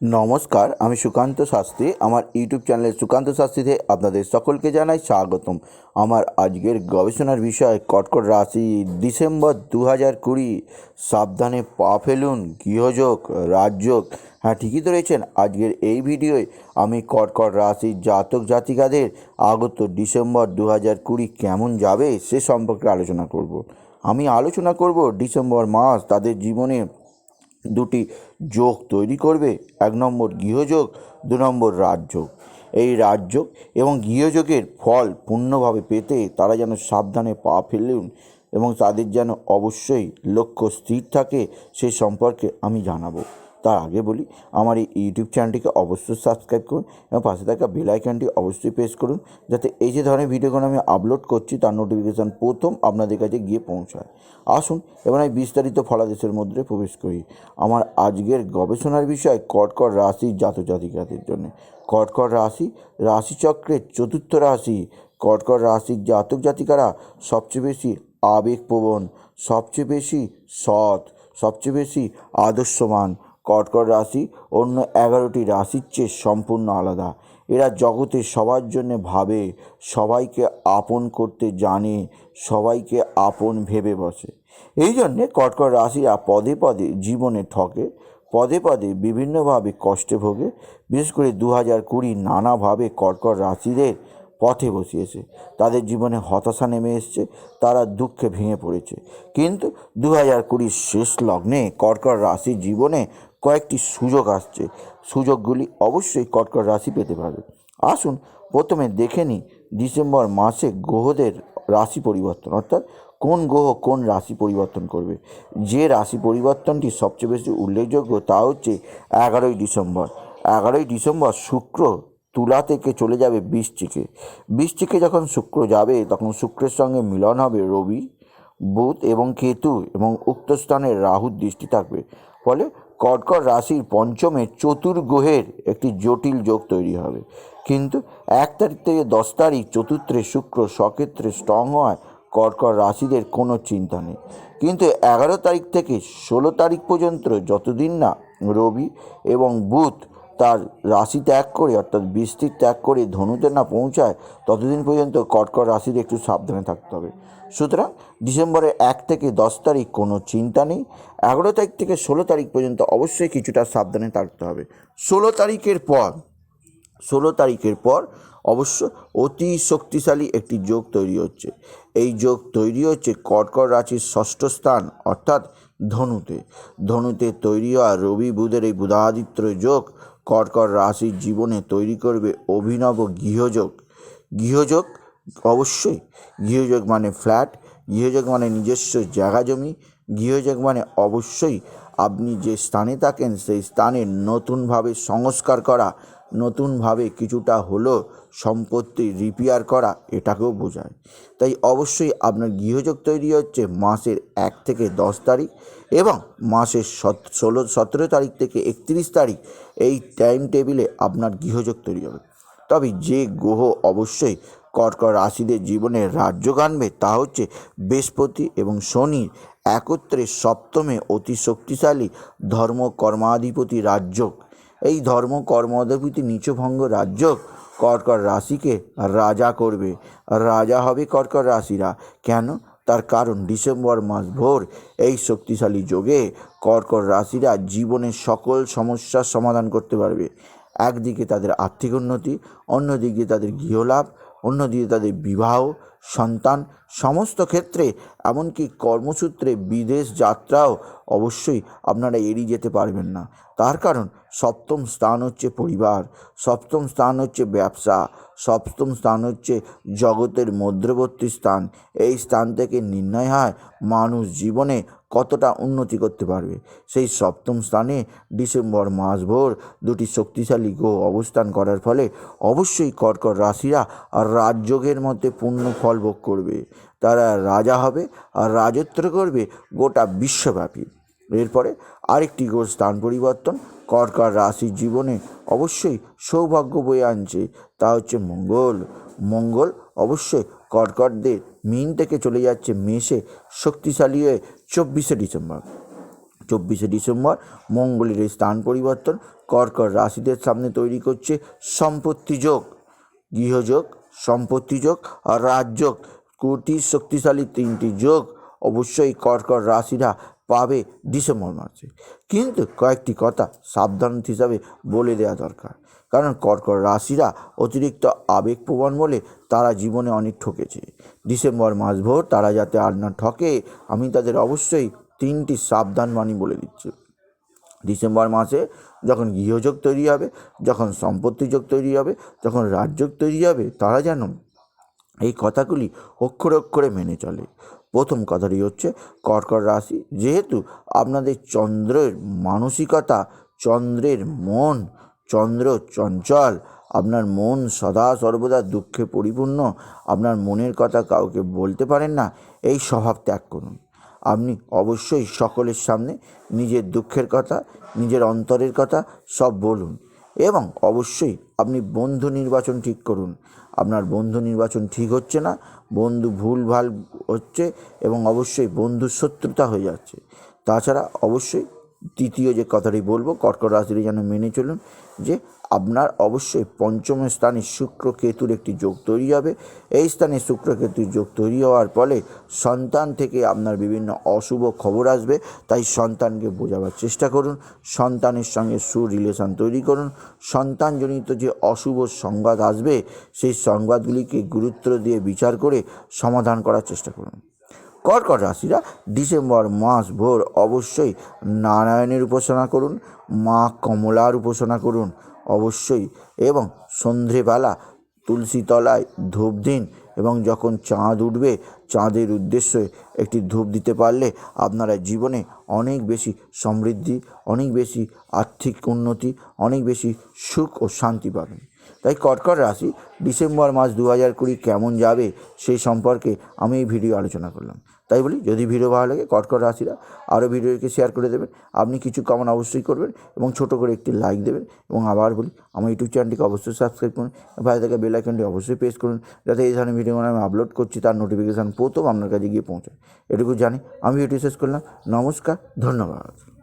নমস্কার, আমি সুকান্ত শাস্ত্রী। আমার ইউটিউব চ্যানেল সুকান্ত শাস্ত্রীতে আপনাদের সকলকে জানাই স্বাগতম। আমার আজকের গবেষণার বিষয়, কটকট রাশি, ডিসেম্বর দু হাজার কুড়ি। সাবধানে পা ফেলুন, গৃহযোগ, রাজযোগ। হ্যাঁ ঠিকই ধরেছেন আজকের এই ভিডিওয় আমি কর্কট রাশির জাতক জাতিকাদের আগত ডিসেম্বর দু হাজার কুড়ি কেমন যাবে সে সম্পর্কে আলোচনা করব। আমি আলোচনা করব ডিসেম্বর মাস, তাদের জীবনে দুটি যোগ তৈরি করবে, এক নম্বর গৃহযোগ, দু নম্বর রাজযোগ। এই রাজযোগ এবং গৃহযোগের ফল পূর্ণভাবে পেতে তারা যেন সাবধানে পা ফেলুন এবং তাদের যেন অবশ্যই লক্ষ্য স্থির থাকে সে সম্পর্কে আমি জানাব। তার আগে বলি, আমার এই ইউটিউব চ্যানেলটিকে অবশ্যই সাবস্ক্রাইব করুন এবং পাশে থাকা বেল আইকনটি অবশ্যই প্রেস করুন, যাতে এই যে ধরনের ভিডিওগুলো আমি আপলোড করছি, তার নোটিফিকেশান প্রথম আপনাদের কাছে গিয়ে পৌঁছায়। আসুন, এবার আমি বিস্তারিত ফলাদেশের মধ্যে প্রবেশ করি। আমার আজকের গবেষণার বিষয় কটকট রাশি জাতক জাতিকাদের জন্য। কটকট রাশি, রাশিচক্রের চতুর্থ রাশি। কটকট রাশির জাতক জাতিকারা সবচেয়ে বেশি আবেগপ্রবণ, সবচেয়ে বেশি সৎ, সবচেয়ে বেশি আদর্শবান কর্কট রাশি, অন্য এগারোটি রাশির চেয়ে সম্পূর্ণ আলাদা। এরা জগতে সবার জন্য ভাবে, সবাইকে আপন করতে জানে, সবাইকে আপন ভেবে বসে। এই জন্যে কর্কট রাশিরা পদে পদে জীবনে ঠকে, পদে পদে বিভিন্নভাবে কষ্টে ভোগে। বিশেষ করে দু হাজার কুড়ি নানাভাবে কর্কট রাশিদের পথে বসিয়েছে। তাদের জীবনে হতাশা নেমে এসছে, তারা দুঃখে ভেঙে পড়েছে। কিন্তু দু হাজার কুড়ির শেষ লগ্নে কর্কট রাশির জীবনে কয়েকটি সুযোগ আসছে। সুযোগগুলি অবশ্যই কর্কট রাশি পেতে পারবে। আসুন প্রথমে দেখে নিই ডিসেম্বর মাসে গ্রহদের রাশি পরিবর্তন, অর্থাৎ কোন গ্রহ কোন রাশি পরিবর্তন করবে। যে রাশি পরিবর্তনটি সবচেয়ে বেশি উল্লেখযোগ্য তা হচ্ছে এগারোই ডিসেম্বর। এগারোই ডিসেম্বর শুক্র তুলা থেকে চলে যাবে বৃশ্চিকে বৃশ্চিকে যখন শুক্র যাবে, তখন শুক্রের সঙ্গে মিলন হবে রবি, বুধ এবং কেতু এবং উক্ত স্থানে রাহুর দৃষ্টি থাকবে। ফলে কর্কট রাশির পঞ্চমে চতুর্গ্রহের একটি জটিল যোগ তৈরি হবে। কিন্তু এক তারিখ থেকে দশ তারিখ চতুর্থে শুক্র সক্ষেত্রে স্ট্রং হওয়ায় কর্কট রাশিদের কোনো চিন্তা নেই। কিন্তু এগারো তারিখ থেকে ষোলো তারিখ পর্যন্ত যতদিন না রবি এবং বুধ তার রাশি ত্যাগ করে, অর্থাৎ বৃষ্টির ত্যাগ করে ধনুতে না পৌঁছায়, ততদিন পর্যন্ত কর্কট রাশির একটু সাবধানে থাকতে হবে। সুতরাং ডিসেম্বরের এক থেকে দশ তারিখ কোনো চিন্তা নেই। এগারো তারিখ থেকে ষোলো তারিখ পর্যন্ত অবশ্যই কিছুটা সাবধানে থাকতে হবে। ষোলো তারিখের পর, ষোলো তারিখের পর অবশ্য অতি শক্তিশালী একটি যোগ তৈরি হচ্ছে। এই যোগ তৈরি হচ্ছে কর্কট রাশির ষষ্ঠ স্থান, অর্থাৎ ধনুতে। ধনুতে তৈরি হওয়া রবি বুধের এই বুধাদিত্য যোগ কর্কট রাশির জীবনে তৈরি করবে অভিনব গৃহযোগ। গৃহযোগ অবশ্যই। গৃহযোগ মানে ফ্ল্যাট। গৃহযোগ মানে নিজস্ব জায়গা জমি। গৃহযোগ মানে অবশ্যই আপনি যে স্থানে থাকেন, সেই স্থানে নতুনভাবে সংস্কার করা। নতুনভাবে কিছুটা হলো সম্পত্তি রিপেয়ার করা এটাকেও বোঝায়। তাই অবশ্যই আপনার গৃহযোগ তৈরি হচ্ছে মাসের এক থেকে দশ তারিখ এবং মাসের ষোলো, সতেরো তারিখ থেকে একত্রিশ তারিখ এই টাইম টেবিলে আপনার গৃহযোগ তৈরি হবে। তবে যে গ্রহ অবশ্যই কর্কট রাশিদের জীবনে রাজ্য আনবে তা হচ্ছে বৃহস্পতি এবং শনির একত্রে সপ্তমে অতি শক্তিশালী ধর্ম কর্মাধিপতি রাজ্য এই ধর্ম কর্মাধিপতি নিচভঙ্গ রাজ্য কর্কট রাশিকে রাজা করবে। রাজা হবে কর্কট রাশিরা। কেন? তার কারণ ডিসেম্বর মাস ভোর এই শক্তিশালী যোগে কর্কট রাশিরা জীবনের সকল সমস্যার সমাধান করতে পারবে। একদিকে তাদের আর্থিক উন্নতি, অন্যদিকে তাদের গৃহলাভ, অন্যদিকে তাদের বিবাহ সন্তান সমস্ত ক্ষেত্রে, এমনকি কর্মসূত্রে, বিদেশ যাত্রাও অবশ্যই আপনারা এড়িয়ে যেতে পারবেন না। তার কারণ, সপ্তম স্থান হচ্ছে পরিবার, সপ্তম স্থান হচ্ছে ব্যবসা, সপ্তম স্থান হচ্ছে জগতের মধ্যবর্তী স্থান। এই স্থান থেকে নির্ণয় হয় মানুষ জীবনে কতটা উন্নতি করতে পারবে। সেই সপ্তম স্থানে ডিসেম্বর মাস ভোর দুটি শক্তিশালী গ্রহ অবস্থান করার ফলে অবশ্যই কর্কট রাশিরা রাজযোগের মধ্যে পূর্ণ ফল ভোগ করবে, তারা রাজা হবে আর রাজত্ব করবে গোটা বিশ্বব্যাপী। এরপরে আরেকটি গ্রহ স্থান পরিবর্তন কর্কট রাশির জীবনে অবশ্যই সৌভাগ্য বয়ে আনছে, তা হচ্ছে মঙ্গল। মঙ্গল অবশ্যই কর্কটদের মিন থেকে চলে যাচ্ছে, মেষে শক্তিশালী হয়ে চব্বিশে ডিসেম্বর। চব্বিশে ডিসেম্বর মঙ্গলের এই স্থান পরিবর্তন কর্কট রাশিদের সামনে তৈরি করছে সম্পত্তি যোগ। গৃহযোগ সম্পত্তি যোগ আর রাজযোগ কোটি শক্তিশালী তিনটি যোগ অবশ্যই কর্কট রাশিরা পাবে ডিসেম্বর মাসে। কিন্তু কয়েকটি কথা সাবধান হিসাবে বলে দেওয়া দরকার। কারণ কর্কট রাশিরা অতিরিক্ত আবেগপ্রবণ বলে তারা জীবনে অনেক ঠকেছে। ডিসেম্বর মাস ভোর তারা যাতে আর না ঠকে, আমি তাদের অবশ্যই তিনটি সাবধান বাণী বলে দিচ্ছি। ডিসেম্বর মাসে যখন গৃহযোগ তৈরি হবে, যখন সম্পত্তি যোগ তৈরি হবে, যখন রাজযোগ তৈরি হবে, তারা যেন এই কথাগুলি অক্ষরে অক্ষরে মেনে চলে। প্রথম কথাটি হচ্ছে কর্কট রাশি। যেহেতু আপনাদের চন্দ্রের মানসিকতা, চন্দ্রের মন, চন্দ্র চঞ্চল, আপনার মন সদা সর্বদা দুঃখে পরিপূর্ণ, আপনার মনের কথা কাউকে বলতে পারেন না, এই স্বভাব ত্যাগ করুন। আপনি অবশ্যই সকলের সামনে নিজের দুঃখের কথা, নিজের অন্তরের কথা সব বলুন এবং অবশ্যই আপনি বন্ধু নির্বাচন ঠিক করুন। আপনার বন্ধু নির্বাচন ঠিক হচ্ছে না, বন্ধু ভুলভাল হচ্ছে এবং অবশ্যই বন্ধুর শত্রুতা হয়ে যাচ্ছে। তাছাড়া অবশ্যই তৃতীয় যে কথাটি বলব, কর্কট রাশিটি যেন মেনে চলুন যে আপনার অবশ্যই পঞ্চম স্থানে শুক্র কেতুর একটি যোগ তৈরি হবে। এই স্থানে শুক্র কেতুর যোগ তৈরি হওয়ার ফলে সন্তান থেকে আপনার বিভিন্ন অশুভ খবর আসবে। তাই সন্তানকে বোঝাবার চেষ্টা করুন, সন্তানের সঙ্গে সু রিলেশন তৈরি করুন। সন্তানজনিত যে অশুভ সংবাদ আসবে, সেই সংবাদগুলিকে গুরুত্ব দিয়ে বিচার করে সমাধান করার চেষ্টা করুন। কর্কট রাশিরা ডিসেম্বর মাস ভোর অবশ্যই নারায়ণের উপাসনা করুন, মা কমলার উপাসনা করুন অবশ্যই এবং সন্ধেবেলা তুলসী তলায় ধূপ দিন এবং যখন চাঁদ উঠবে, চাঁদের উদ্দেশ্যে একটি ধূপ দিতে পারলে আপনারা জীবনে অনেক বেশি সমৃদ্ধি, অনেক বেশি আর্থিক উন্নতি, অনেক বেশি সুখ ও শান্তি পাবেন। তাই কর্কট রাশি ডিসেম্বর মাস দু হাজার কুড়ি কেমন যাবে সেই সম্পর্কে আমি এই ভিডিও আলোচনা করলাম। তাই বলি, যদি ভিডিও ভালো লাগে, কটকট রাশিরা আরও ভিডিওকে শেয়ার করে দেবেন। আপনি কিছু কামনা অবশ্যই করবেন এবং ছোট করে একটি লাইক দেবেন এবং আবার বলি, আমার ইউটিউব চ্যানেলটিকে অবশ্যই সাবস্ক্রাইব করুন। ভাই থেকে বেল আইকনটি অবশ্যই প্রেস করুন যাতে এই ধরনের ভিডিও আমি আপলোড করছি, তার নোটিফিকেশান প্রথম আপনার কাছে গিয়ে পৌঁছায়। এটুকু জানি, আমি ভিডিও শেষ করলাম। নমস্কার, ধন্যবাদ।